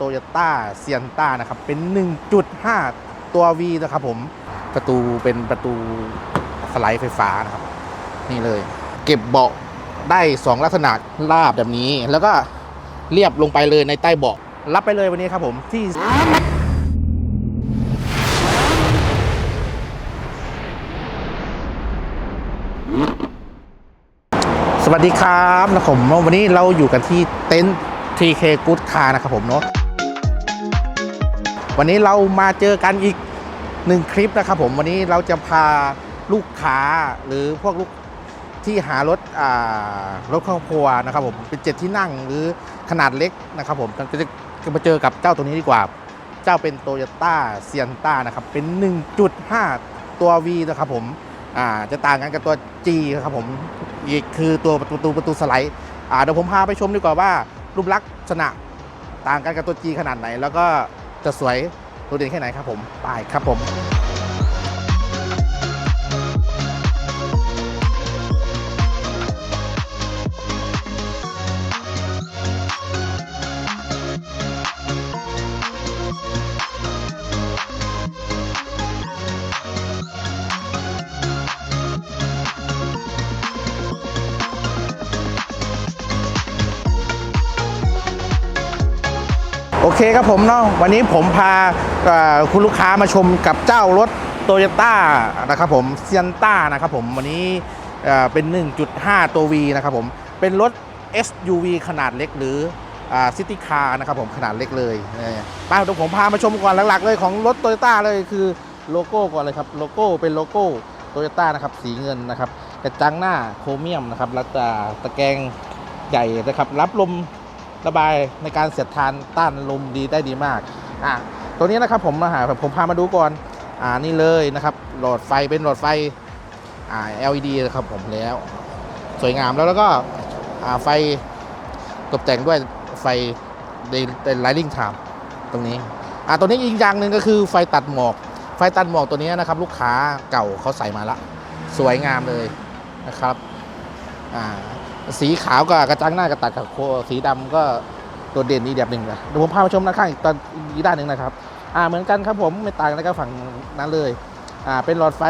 โตโยต้าเซียนต้านะครับ เป็น 1.5 ตัว V นะครับผม ประตูเป็นประตูสไลด์ไฟฟ้านะครับ นี่เลย เก็บเบาะได้ 2 ลักษณะราบแบบนี้ แล้วก็เรียบลงไปเลยในใต้เบาะรับไปเลยวันนี้ครับผมที่สวัสดีครับนะผมวันนี้เราอยู่กันที่เต็นท์ TK Good Car นะครับผมเนาะ วันนี้เรามาเจอกันอีกหนึ่งคลิปนะครับผมวันนี้เราจะพาลูกค้าหรือพวกลูกที่หารถรถครอบครัวนะครับผมเป็นเจ็ดที่นั่งหรือขนาดเล็กนะครับผมจะจะมาเจอกับเจ้าตัวนี้ดีกว่า เจ้าเป็นโตโยต้าเซียนต้านะครับเป็น 1.5 ตัว V นะครับผมจะต่างกันกับตัว G ครับผมอีกคือตัวประตูประตูสไลด์เดี๋ยวผมพาไปชมดีกว่าว่ารูปลักษณะต่างกันกับตัว G ขนาดไหน แล้วก็ จะสวยโดดเด่นแค่ไหนครับผมไปครับผม โอเคครับผมเนาะวันนี้ผมพาคุณลูกค้ามาชมกับเจ้ารถโตโยต้านะครับผมเซียนต้านะครับผมวันนี้เป็น 1.5 ตัว V นะครับผมเป็นรถ SUV ขนาดเล็กหรือซิตี้คาร์นะครับผมขนาดเล็กเลยไปเดี๋ยวผมพามาชมก่อนหลักๆเลยของรถโตโยต้าเลยคือโลโก้ก่อนเลยครับโลโก้เป็นโลโก้โตโยต้านะครับสีเงินนะครับกระจังหน้าโครเมียมนะครับแล้วก็ตะแกรงใหญ่นะครับรับลม ระบายในการเสียดทานต้านลมดีได้ดีมากอะตัวนี้นะครับผมมาหาผมพามาดูก่อนอ่านี่เลยนะครับหลอดไฟเป็นหลอดไฟอ่า LED นะครับผมแล้ว สวยงามแล้วแล้วก็อ่าไฟตกแต่งด้วยไฟเป็นไลท์ลิงไทม์ตรงนี้อ่าตัวนี้อีกอย่างหนึ่งก็คือไฟตัดหมอก ไฟตัดหมอกตัวนี้นะครับ ลูกค้าเก่าเขาใส่มาละ สวยงามเลยนะครับอ่า สีขาวกับกระจังหน้ากระตัดกับโคสีดำก็โดดเด่นอีกแบบหนึ่งนะเดี๋ยวผมพาไปชมด้านข้างอีกตอนอีกด้านหนึ่งนะครับ อ่าเหมือนกันครับผมไม่ต่างกันกับฝั่งนั้นเลย อ่าเป็นหลอดไฟ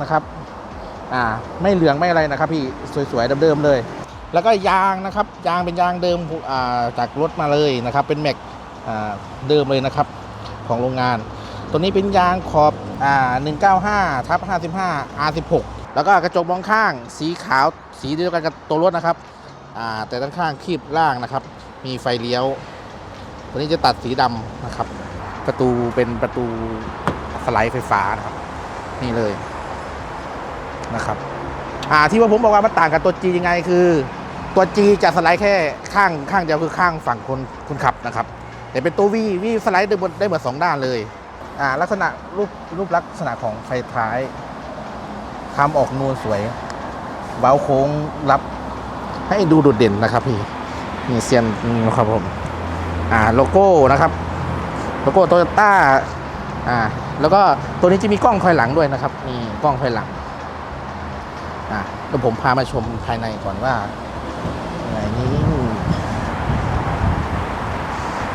นะครับอ่าไม่เหลืองไม่อะไรนะครับพี่สวยๆเดิมๆเลย แล้วก็ยางนะครับยางเป็นยางเดิมอ่าจากรถมาเลยนะครับ เป็นแม็กอ่าเดิมเลยนะครับของโรงงาน ตัวนี้เป็นยางขอบอ่า195ทับ55 R16 แล้วก็กระจกมองข้างสีขาวสีเดียวกันกับตัวรถนะครับแต่ด้านข้างคีบล่างนะครับ มีไฟเลี้ยว ตัวนี้จะตัดสีดำนะครับ ประตูเป็นประตูสไลด์ไฟฟ้านะครับ นี่เลยนะครับที่ว่าผมบอกว่ามันต่างกับตัว G ยังไงคือ ตัว G จะสไลด์แค่ข้างข้างเดียวคือข้างฝั่งคนคนขับนะครับ แต่เป็นตัว V V สไลด์ได้หมดได้หมดสองด้านเลยลักษณะรูปรูปลักษณะของไฟท้าย ทำออกนูนสวย เบ้าโค้งรับให้ดูโดดเด่นนะครับพี่นี่เซียนนะครับผม อ่าโลโก้นะครับโลโก้โตโยต้าอ่า แล้วก็ตัวนี้จะมีกล้องถอยหลังด้วยนะครับ มีกล้องถอยหลัง อ่าเดี๋ยวผมพามาชมภายในก่อนว่าไหนนี้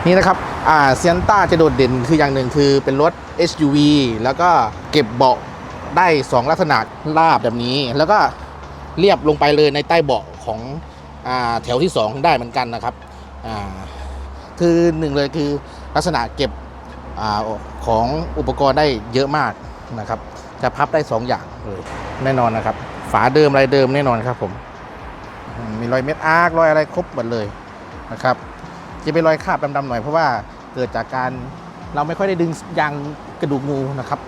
นี่นะครับ อ่าเซียนต้าจะโดดเด่นคืออย่างหนึ่งคือเป็นรถ SUV แล้วก็เก็บเบาะ ได้ 2 ลักษณะราบแบบนี้ แล้วก็เรียบลงไปเลยในใต้เบาะของอแถวที่ 2 ได้เหมือนกันนะครับคือหนึ่งเลยคือลักษณะเก็บอของอุปกรณ์ได้เยอะมากนะครับ จะพับได้ 2 อย่างเลยแน่นอนนะครับ ฝาเดิมอะไรเดิมแน่นอนครับผมมีรอยเม็ดอาร์ครอยอะไรครบหมดเลยนะครับจะเป็นรอยคราบดำๆหน่อยเพราะว่าเกิดจากการเราไม่ค่อยได้ดึงยางกระดูกงูนะครับ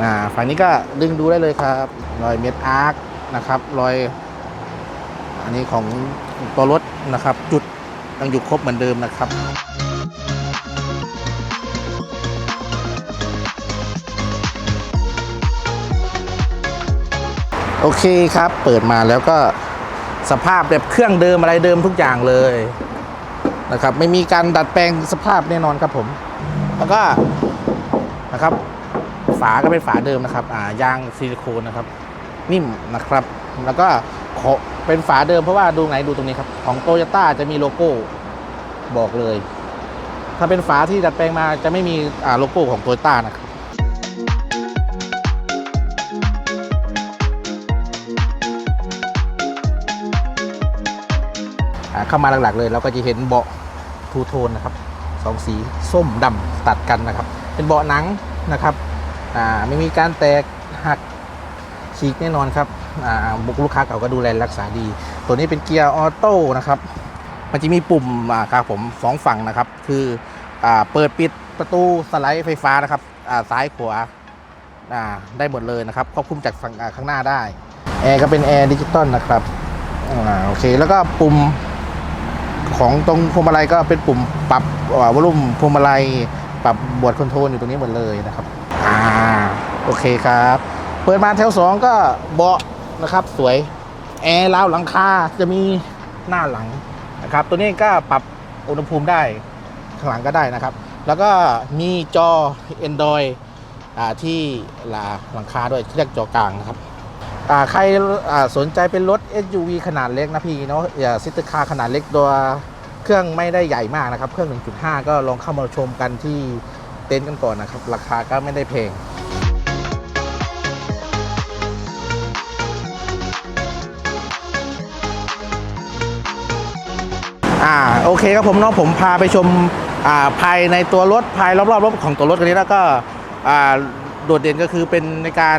อ่าฝั่งนี้ก็ดึงดูได้เลยครับ รอยเม็ดอาร์คนะครับรอย อันนี้ของตัวรถนะครับ จุดยังอยู่ครบเหมือนเดิมนะครับโอเคครับ เปิดมาแล้วก็สภาพแบบเครื่องเดิมอะไรเดิมทุกอย่างเลยนะครับ ไม่มีการดัดแปลงสภาพแน่นอนครับผม แล้วก็นะครับ ฝาก็เป็นฝาเดิมนะครับอ่ายางซิลิโคนนะครับ นิ่มนะครับ แล้วก็เป็นฝาเดิมเพราะว่าดูไหนดูตรงนี้ครับ ของโตโยต้าจะมีโลโก้บอกเลย ถ้าเป็นฝาที่ดัดแปลงมาจะไม่มีอ่าโลโก้ของโตโยต้านะครับเข้ามาหลักๆเลยเราก็จะเห็นเบาะทูโทนนะครับสองสีส้มดำตัดกันนะครับ เป็นเบาะหนังนะครับ อ่าไม่มีการแตกหักฉีกแน่นอนครับอ่าบุกลูกค้าเก่าก็ดูแลรักษาดี ตัวนี้เป็นเกียร์ออโต้นะครับมันจะมีปุ่มอ่าครับผมสองฝั่งนะครับ คืออ่าเปิดปิดประตูสไลด์ไฟฟ้านะครับอ่าซ้ายขวาอ่าได้หมดเลยนะครับควบคุมจากฝั่งข้างหน้าได้แอร์ก็เป็นแอร์ดิจิตอลนะครับอ่าโอเคแล้วก็ปุ่มของตรงพวงมาลัยก็เป็นปุ่มปรับวอลุ่มพวงมาลัยปรับบวดคอนโทรลอยู่ตรงนี้หมดเลยนะครับ อ่าโอเคครับ เปิดมาแถวสองก็เบาะนะครับ สวยแอร์ราวหลังคาจะมีหน้าหลังนะครับ ตัวนี้ก็ปรับอุณหภูมิได้ข้างหลังก็ได้นะครับ แล้วก็มีจอ Android อ่าที่หลังคาด้วยเรียกจอกลางนะครับอ่าใครอ่าสนใจเป็นรถ SUV ขนาดเล็กนะพี่เนาะอย่าซิตคาขนาดเล็กตัวเครื่องไม่ได้ใหญ่มากนะครับ เครื่อง 1.5 ก็ลองเข้ามาชมกันที่ เต็นท์กันก่อนนะครับ ราคาก็ไม่ได้แพงอ่าโอเคครับผมเนาะผมพาไปชมอ่าภายในตัวรถภายรอบๆรถของตัวรถคันนี้แล้วก็อ่าโดดเด่นก็คือเป็นในการ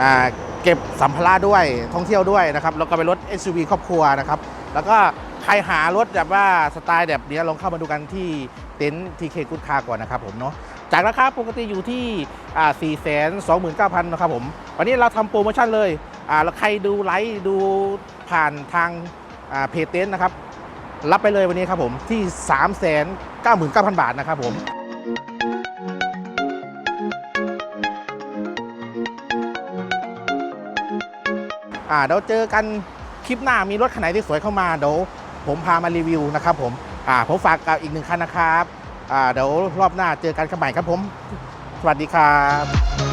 อ่าเก็บสัมภาระด้วยท่องเที่ยวด้วยนะครับแล้วก็เป็นรถ SUV ครอบครัวนะครับแล้วก็ใครหารถแบบว่าสไตล์แบบนี้ลองเข้ามาดูกันที่เต็นท์ TK Good Car ก่อนนะครับผมเนาะ จากราคาปกติอยู่ที่ 4 2 9 0 0 0นะครับผม วันนี้เราทำโปรโมชั่นเลยแล้วใครดูไลฟ์ดูผ่านทางเพจเต็นนะครับ รับไปเลยวันนี้ครับผมที่ 3 9 9 0 0 0 บาทนะครับผมอ่าเดี๋ยวเจอกันคลิปหน้ามีรถคันไหนที่สวยเข้ามาเดี๋ยวผมพามารีวิวนะครับผมอ่าผมฝากกับอีกหนึ่งคันนะครับ เดี๋ยวรอบหน้าเจอกันกันใหม่ครับผม สวัสดีครับ